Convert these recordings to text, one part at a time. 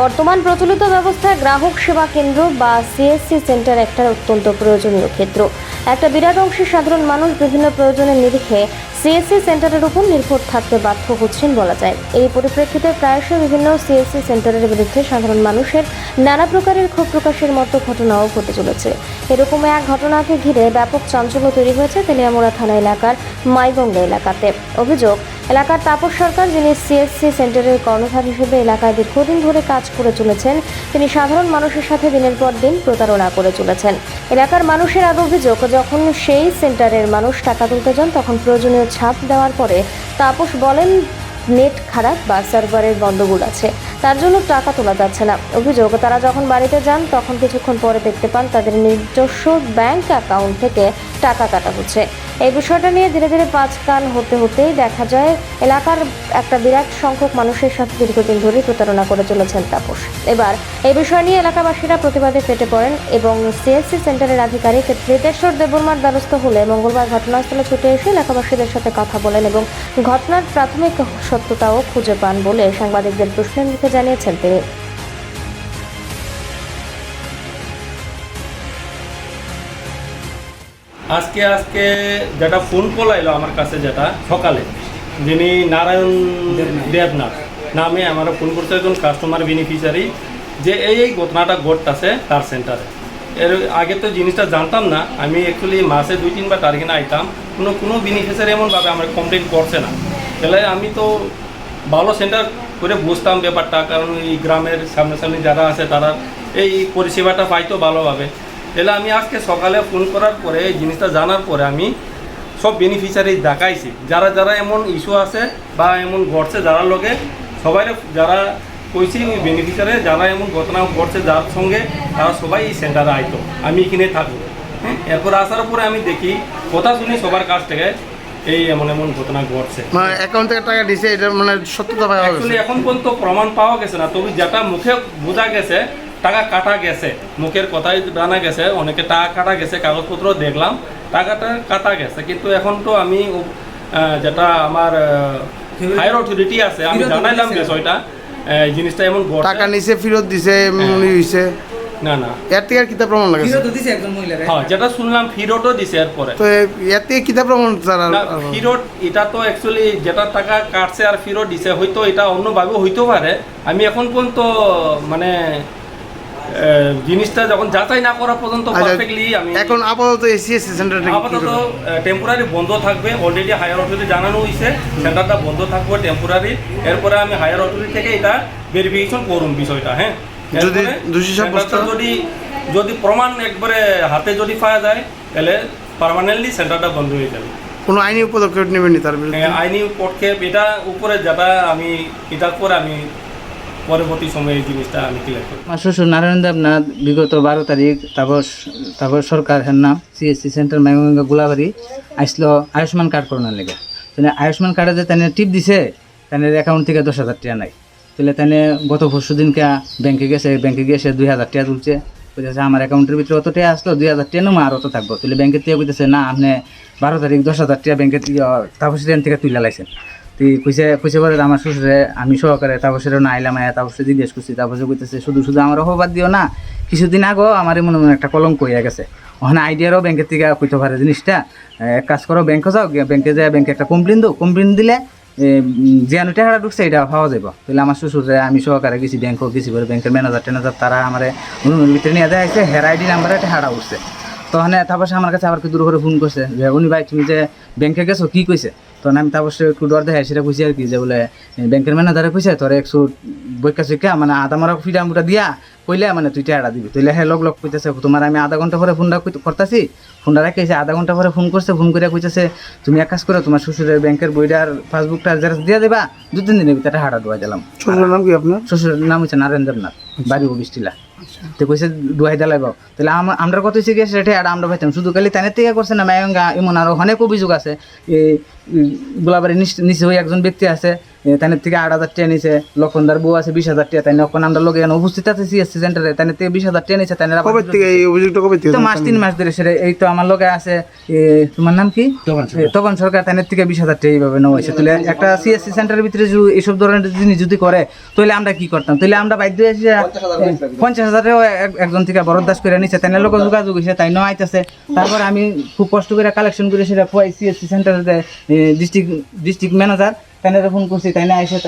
বর্তমান প্রচলিত ব্যবস্থায় গ্রাহক সেবা কেন্দ্র বা সিএসসি সেন্টার একটা অত্যন্ত প্রয়োজনীয় ক্ষেত্র। একটা বিরাট অংশের সাধারণ মানুষ বিভিন্ন প্রয়োজনের নিরিখে সিএসসি সেন্টারের উপর নির্ভর থাকতে বাধ্য হচ্ছেন বলা যায়। এই পরিপ্রেক্ষিতে প্রায়শই বিভিন্ন সিএসসি সেন্টারের বিরুদ্ধে সাধারণ মানুষের নানা প্রকারের ক্ষোভ প্রকাশের মতো ঘটনাও ঘটে চলেছে। এরকম এক ঘটনাকে ঘিরে ব্যাপক চাঞ্চল্য তৈরি হয়েছে তেলিয়ামুড়া থানা এলাকার মাইগঙ্গা এলাকাতে। অভিযোগ, এলাকার তাপস সরকার, যিনি সিএসসি সেন্টারের কর্ণধার হিসেবে এলাকায় দীর্ঘদিন ধরে কাজ করে চলেছেন, তিনি সাধারণ মানুষের সাথে দিনের পর দিন প্রতারণা করে চলেছেন। এলাকার মানুষের আরও অভিযোগ, যখন সেই সেন্টারের মানুষ টাকা তুলতে যান, তখন প্রয়োজনীয় ছাপ দেওয়ার পরে তাপস বলেন নেট খারাপ বা সার্ভারের গণ্ডগোল আছে। তার জন্য টাকা তোলা যাচ্ছে না। অভিযোগ, তারা যখন বাড়িতে যান, তখন কিছুক্ষণ পরে দেখতে পান তাদের নিজস্ব ব্যাংক অ্যাকাউন্ট থেকে টাকা কাটা হচ্ছে। এই বিষয়টা নিয়ে ধীরে ধীরে পাঁচ কান হতে হতেই দেখা যায়, এলাকার একটা বিরাট সংখ্যক মানুষের সাথে দীর্ঘদিন ধরেই প্রতারণা করে চলেছেন তাপস। এবার, এই বিষয় নিয়ে এলাকাবাসীরা প্রতিবাদে ফেটে পড়েন এবং সিএসসি সেন্টারের আধিকারিক রিতেশ্বর দেববর্মার দ্বারস্থ হলে মঙ্গলবার ঘটনাস্থলে ছুটে এসে এলাকাবাসীদের সাথে কথা বলেন এবং ঘটনার প্রাথমিক সত্যতাও খুঁজে পান বলে সাংবাদিকদের প্রশ্নের মুখে জানিয়েছেন তিনি। আজকে আজকে যেটা ফোন কল এলো আমার কাছে যেটা সকালে যিনি নারায়ণ দেবনাথ। নামে আমার ফোন করছে একজন কাস্টমার বেনিফিশিয়ারি যে এই এই ঘটনাটা ঘটতেছে তার সেন্টারে এর আগে তো জিনিসটা জানতাম না আমি অ্যাকচুয়ালি মাসে দুই তিনবার টার্গেট আইতাম। কোনো কোনো বেনিফিশিয়ারি এমনভাবে আমার কমপ্লেন করছে না। তাহলে আমি তো ভালো সেন্টার করে বুঝতাম ব্যাপারটা, কারণ এই গ্রামের সামনাসামনি যারা আছে তারা এই পরিষেবাটা পাইতো ভালোভাবে। তাহলে আমি আজকে সকালে ফোন করার পরে, এই জিনিসটা জানার পরে আমি সব বেনিফিশিয়ারি দেখাইছি। যারা যারা এমন ইস্যু আছে বা এমন ঘটছে যারা লোকে সবাই যারা কইছি ওই বেনিফিশিয়ারি যারা এমন ঘটনা ঘটছে যার সঙ্গে তারা সবাই এই সেন্টারে আইতো। আমি এখানে থাকব। হ্যাঁ এরপর আসার পরে আমি দেখি, কথা শুনি সবার কাছ থেকে এই এমন এমন ঘটনা ঘটছে। মানে অ্যাকাউন্ট থেকে টাকা দিছে এটা মানে সত্যতা পাওয়া গেছে এখন পর্যন্ত প্রমাণ পাওয়া গেছে না তবে যেটা মুখে বোঝা গেছে টাকা কাটা গেছে মুখের কথাই জানা গেছে অনেকে টাকা কাটা গেছে কাগজপত্র দেখলাম টাকাটা কাটা গেছে কিন্তু এখন তো আমি আহ, যেটা আমার হায়ার অথরিটি আছে আমি জানাইলাম বিষয়টা এই জিনিসটা এমন। টাকা নিছে ফেরত দিছে মনে হইছে। না না। এর থেকে আর কিতাব প্রমাণ লাগে ফিরত তো দিছে একজন মহিলারে হ্যাঁ। যেটা শুনলাম ফিরোটও দিছে এরপরে। তো এর থেকে কিতাব প্রমাণ তারা ফিরোট এটা তো অ্যাকচুয়ালি যেটা টাকা কাটছে আর ফিরোট দিছে হয়তো এটা অন্যভাবেও হইতেও পারে। আমি এখন পর্যন্ত মানে জিনিসটা যখন যাচাই না করা পর্যন্ত আচ্ছা, পারফেক্টলি আমি এখন আপাতত এসিএসসি সেন্টারটা আপাতত টেম্পোরারি বন্ধ থাকবে। অলরেডি হায়ার অথরিটি জানানো হয়েছে সেন্টারটা বন্ধ থাকবে টেম্পোরারি এরপরে আমি হায়ার অথরিটি থেকে এটা ভেরিফিকেশন করুন বিষয়টা হ্যাঁ? যদি দোষী সাব্যস্ত যদি যদি প্রমাণ একবারে হাতে যদি পাওয়া যায় তাহলে পার্মানেন্টলি সেন্টারটা বন্ধ হয়ে যাবে। কোনো আইনি পদক্ষেপ নেবেনি তার বিরুদ্ধে? হ্যাঁ, আইনি পদক্ষেপ এটা উপরে যেটা আমি এটার পরে আমি পরবর্তী সময়ে এই জিনিসটা আমি ক্লিয়ার আমার শ্বশুর নারায়ণ দেবনাথ বিগত বারো তারিখ তারপর তারপর সরকার হ্যার নাম সিএসসি সেন্টার মাইগঙ্গা গোলাবাড়ি আসলো আয়ুষ্মান কার্ড করানোর লেগে। তাহলে আয়ুষ্মান কার্ডে যে তানে টিপ দিছে তানের অ্যাকাউন্ট থেকে দশ হাজার টাকা নাই। তাহলে তানে গত পরশু দিনকে ব্যাংকে গেছে ব্যাংকে গিয়ে সে দুই হাজার টাকা তুলছে। কইতেছে আমার অ্যাকাউন্টের ভিতরে অত টাকা আসলো, দুই হাজার টাকা নেব আর অত থাকব। তাহলে ব্যাংকের থেকে কইতেছে, না, আপনি বারো তারিখ দশ হাজার টাকা ব্যাংকের সেখান থেকে তুলে লাইছেন। তুই কইছে কইছে পরে আমার শ্বশুরে, আমি সহকারে তাপসেরও না আইলাম, আয়া তাপসে জিজ্ঞেস করছি। তাপসে কইতেছে, শুধু শুধু আমার অপবাদ দিও না, কিছুদিন আগেও আমার মনে মনে একটা কলঙ্ক হইয়া গেছে। ওখানে আইডিয়ারও ব্যাংকের থেকে কইতে পারে জিনিসটা। এক কাজ করো ব্যাংকে যাও ব্যাংকে যায় ব্যাংকে একটা কমপ্লেন দো কমপ্লেন দিলে আনু টাকাটা ঢুকছে, এটা পাওয়া যাবে তাহলে আমার শ্বশুরে, আমি সহকারে গেছি ব্যাংকও গেছি বলে ব্যাংকের ম্যানেজার ট্যানেজার তারা আমার ভিতরে নিয়ে দেয় হেরাইডি নাম্বারে টাকাটা উঠছে। তখন তারপর সে আমার কাছে আবার কি দূর করে ফোন করছে যে উনি ভাই তুমি যে ব্যাংকে গেছো কি কইছে? তখন আমি তারপর সে একটু ডর দেখাই সেটা কইছি আর কি যে বলে ব্যাংকের ম্যানেজারে কইছে তোর একশো বৈকা চৈকা মানে আধা মারা ফিটা মুটা দিয়া কইলে মানে তুই টাকা দিবি। তুইলে হ্যাঁ লগ লগ কইতেছে তোমার আমি আধা ঘণ্টা পরে ফোনটা করতেছি? ফোনটা রেখেছে আধা ঘণ্টা পরে ফোন করছে ফোন করে কইতেছে তুমি এক কাজ করো তোমার শ্বশুরের ব্যাংকের বইটার পাসবুকটা জেরক্স দিয়ে দেবা দু তিন দিনের ভিতরে হাঁটা ডুয়া দিলাম। শ্বশুরের নাম কি আপনার? শ্বশুরের নাম হচ্ছে নারেন্দ্রনাথ দেবনাথ বাড়ি বৃষ্টিলা তো কইছে, দুহাই দালাই বাবু তাহলে আম- আমরা কত শিখে সেটা আর আমরা ভাইতাম শুধু খালি তাই থেকে করছে না মায়ঙ্গা এমন আরও অনেক অভিযোগ আছে। এই গোলাবাড়ি নিচ- ওই একজন ব্যক্তি আছে তাদের থেকে আট হাজার টাকা নিছে লক্ষণদার বউ আছে বিশ হাজার টাকা তাই এখন আমরা লোক এখানে উপস্থিত আছে সিএসসি সেন্টারে তাদের থেকে বিশ হাজার টাকা নিছে তাদের কবে থেকে এই অভিযোগটা কবে থেকে মাস তিন মাস ধরে সেটা এই তো আমার লোকে আছে তোমার নাম কি? তপন সরকার। তাদের থেকে বিশ হাজার টাকা এইভাবে নেওয়া হয়েছে। তাহলে একটা সিএসসি সেন্টারের ভিতরে এইসব ধরনের জিনিস যদি করে তাহলে আমরা কি করতাম? তাহলে আমরা বাধ্য হয়েছি পঞ্চাশ হাজারেও এক- একজন থেকে বরদাস করে নিচ্ছে তাই লোক যোগাযোগ হয়েছে তাই নয় আইতেছে তারপরে আমি খুব কষ্ট করে কালেকশন করে সেটা সিএসসি সেন্টারে ডিস্ট্রিক্ট ডিস্ট্রিক্ট ম্যানেজার তাইনারে ফোন করছি তাইনে আইসে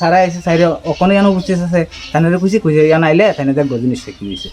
সারা আইসে সাইডে ওখানে উপস্থিত আছে তাইনারে খুশি খুঁজে ইয়ান আইলে তাইনা জিনিসটা কি হয়েছে